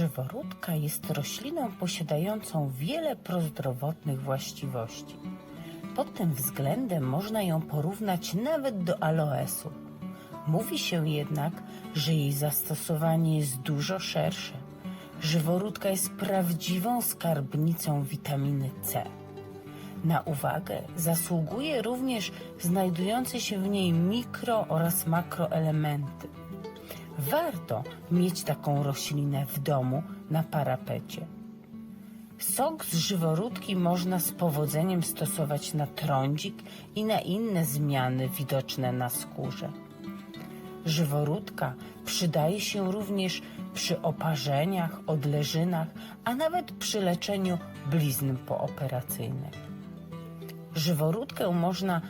Żyworódka jest rośliną posiadającą wiele prozdrowotnych właściwości. Pod tym względem można ją porównać nawet do aloesu. Mówi się jednak, że jej zastosowanie jest dużo szersze. Żyworódka jest prawdziwą skarbnicą witaminy C. Na uwagę zasługuje również znajdujące się w niej mikro oraz makroelementy. Warto mieć taką roślinę w domu na parapecie. Sok z żyworódki można z powodzeniem stosować na trądzik i na inne zmiany widoczne na skórze. Żyworódka przydaje się również przy oparzeniach, odleżynach, a nawet przy leczeniu blizn pooperacyjnych. Żyworódkę można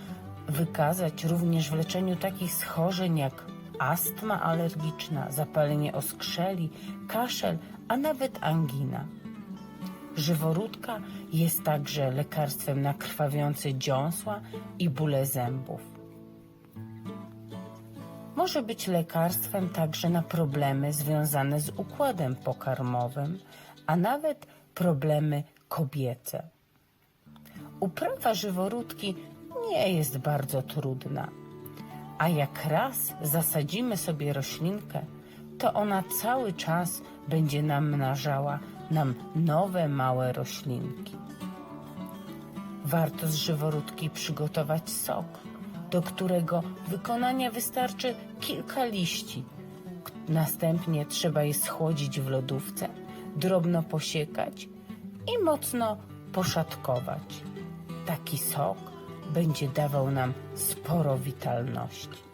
wykazać również w leczeniu takich schorzeń jak astma alergiczna, zapalenie oskrzeli, kaszel, a nawet angina. Żyworódka jest także lekarstwem na krwawiące dziąsła i bóle zębów. Może być lekarstwem także na problemy związane z układem pokarmowym, a nawet problemy kobiece. Uprawa żyworódki nie jest bardzo trudna, a jak raz zasadzimy sobie roślinkę, to ona cały czas będzie namnażała nam nowe małe roślinki. Warto z żyworódki przygotować sok, do którego wykonania wystarczy kilka liści. Następnie trzeba je schłodzić w lodówce, drobno posiekać i mocno poszatkować. Taki sok będzie dawał nam sporo witalności.